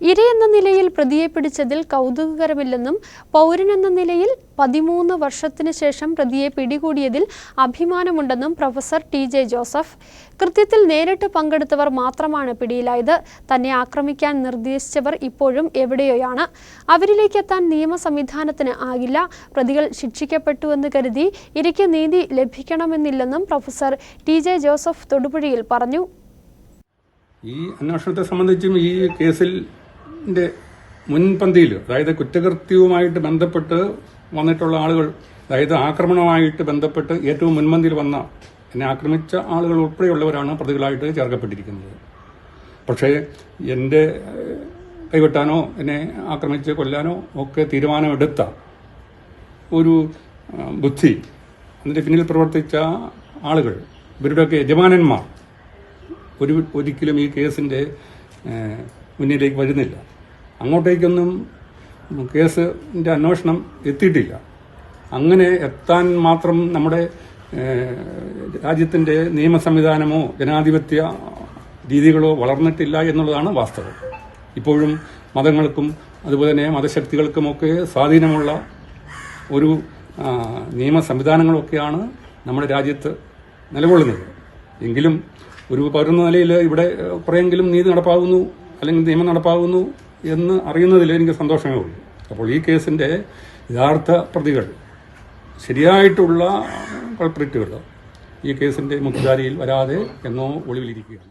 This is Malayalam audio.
ഇരയെന്ന നിലയിൽ പ്രതിയെ പിടിച്ചതിൽ കൗതുകകരമില്ലെന്നും പൗരനെന്ന നിലയിൽ പതിമൂന്ന് വർഷത്തിന് ശേഷം പ്രതിയെ പിടികൂടിയതിൽ അഭിമാനമുണ്ടെന്നും പ്രൊഫസർ ടി ജെ ജോസഫ്. കൃത്യത്തിൽ നേരിട്ട് പങ്കെടുത്തവർ മാത്രമാണ് പിടിയിലായത്. തന്നെ ആക്രമിക്കാൻ നിർദ്ദേശിച്ചവർ ഇപ്പോഴും എവിടെയോയാണ്? അവരിലേക്ക് എത്താൻ നിയമ സംവിധാനത്തിന് ആകില്ല. പ്രതികൾ ശിക്ഷിക്കപ്പെട്ടുവെന്ന് കരുതി ഇരയ്ക്ക് നീതി ലഭിക്കണമെന്നില്ലെന്നും പ്രൊഫസർ ടി ജെ ജോസഫ് തൊടുപുഴയിൽ പറഞ്ഞു. ഈ അന്വേഷണത്തെ സംബന്ധിച്ചും ഈ കേസിന്റെ മുൻപന്തിയിൽ അതായത് കുറ്റകൃത്യവുമായിട്ട് ബന്ധപ്പെട്ട് വന്നിട്ടുള്ള ആളുകൾ അതായത് ആക്രമണവുമായിട്ട് ബന്ധപ്പെട്ട് ഏറ്റവും മുൻപന്തിയിൽ വന്ന എന്നെ ആക്രമിച്ച ആളുകൾ ഉൾപ്പെടെയുള്ളവരാണ് പ്രതികളായിട്ട് ചേർക്കപ്പെട്ടിരിക്കുന്നത്. പക്ഷേ എന്റെ കൈവെട്ടാനോ എന്നെ ആക്രമിച്ച് കൊല്ലാനോ ഒക്കെ തീരുമാനമെടുത്ത ഒരു ബുദ്ധി അതിന്റെ പിന്നിൽ പ്രവർത്തിച്ച ആളുകൾ ഇവരുടെയൊക്കെ യജമാനന്മാർ ഒരു ഒരിക്കലും ഈ കേസിന്റെ മുന്നിലേക്ക് വരുന്നില്ല. അങ്ങോട്ടേക്കൊന്നും കേസിന്റെ അന്വേഷണം എത്തിയിട്ടില്ല. അങ്ങനെ എത്താൻ മാത്രം നമ്മുടെ രാജ്യത്തിന്റെ നിയമ സംവിധാനമോ ജനാധിപത്യ രീതികളോ വളർന്നിട്ടില്ല എന്നുള്ളതാണ് വാസ്തവം. ഇപ്പോഴും മതങ്ങൾക്കും അതുപോലെ തന്നെ മതശക്തികൾക്കുമൊക്കെ സ്വാധീനമുള്ള ഒരു നിയമ സംവിധാനങ്ങളൊക്കെയാണ് നമ്മുടെ രാജ്യത്ത് നിലകൊള്ളുന്നത്. എങ്കിലും ഒരു പൗരന്ന നിലയിൽ ഇവിടെ കുറേയെങ്കിലും നീതി നടപ്പാകുന്നു അല്ലെങ്കിൽ നിയമം നടപ്പാകുന്നു എന്ന് അറിയുന്നതിൽ എനിക്ക് സന്തോഷമേ ഉള്ളൂ. അപ്പോൾ ഈ കേസിന്റെ യഥാർത്ഥ പ്രതികൾ ശരിയായിട്ടുള്ള കൾപ്രിറ്റുകൾ ഈ കേസിന്റെ മുഖ്യധാരയിൽ വരാതെ എന്നോ ഒളിവിലിരിക്കുകയാണ്.